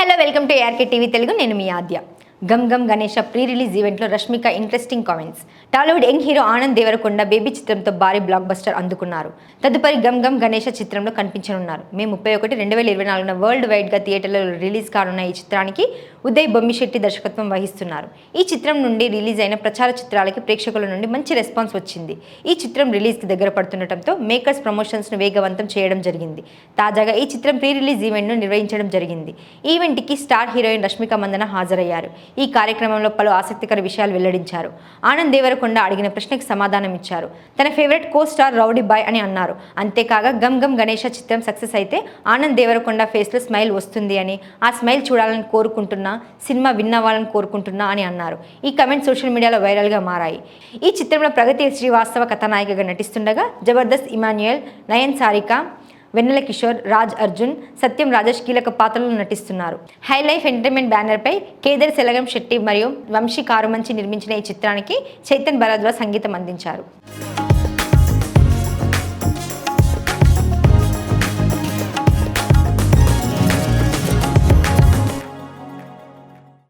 Hello welcome to ARK TV Telugu. నేను మీ ఆద్య. Gam Gam Ganesha pre release ఈవెంట్లో Rashmika interesting comments. Tollywood young hero Anand Deverakonda Baby చిత్రంతో భారీ block buster అందుకున్నారు. తదుపరి గమ్ గమ్ గణేష చిత్రంలో కనిపించనున్నారు. మే ముప్పై ఒకటి రెండు వేల ఇరవై నాలుగున వరల్డ్ వైడ్గా థియేటర్లో రిలీజ్ కానున్న ఈ చిత్రానికి ఉదయ్ బొమ్మిశెట్టి దర్శకత్వం వహిస్తున్నారు. ఈ చిత్రం నుండి రిలీజ్ అయిన ప్రచార చిత్రాలకి ప్రేక్షకుల నుండి మంచి రెస్పాన్స్ వచ్చింది. ఈ చిత్రం రిలీజ్కి దగ్గర పడుతుండటంతో మేకర్స్ ప్రమోషన్స్ను వేగవంతం చేయడం జరిగింది. తాజాగా ఈ చిత్రం ప్రీ రిలీజ్ ఈవెంట్ను నిర్వహించడం జరిగింది. ఈవెంట్కి స్టార్ హీరోయిన్ రష్మిక మందన హాజరయ్యారు. ఈ కార్యక్రమంలో పలు ఆసక్తికర విషయాలు వెల్లడించారు. ఆనంద్ దేవరకొండ అడిగిన ప్రశ్నకు సమాధానం ఇచ్చారు. తన favourite co star rowdy boy అని అన్నారు. అంతేకాగా గమ్ గమ్ గణేష చిత్రం సక్సెస్ అయితే ఆనంద్ దేవరకొండ ఫేస్లో స్మైల్ వస్తుంది అని ఆ స్మైల్ చూడాలని కోరుకుంటున్నా సినిమా విన్ అవ్వాలని కోరుకుంటున్నా అని అన్నారు. ఈ కమెంట్ సోషల్ మీడియాలో వైరల్గా మారాయి. ఈ చిత్రంలో ప్రగతి శ్రీవాస్తవ కథానాయికగా నటిస్తుండగా జబర్దస్త్ ఇమాన్యుయల్ నయన్ సారిక వెన్నెల కిషోర్ రాజ్ అర్జున్ సత్యం రాజేష్ కీలక పాత్రలను నటిస్తున్నారు. హై లైఫ్ ఎంటర్టైన్మెంట్ బ్యానర్పై కేదర్ సెలగం శెట్టి మరియు వంశీ కారుమంచి నిర్మించిన ఈ చిత్రానికి చైతన్ భరద్వాజ్ సంగీతం అందించారు.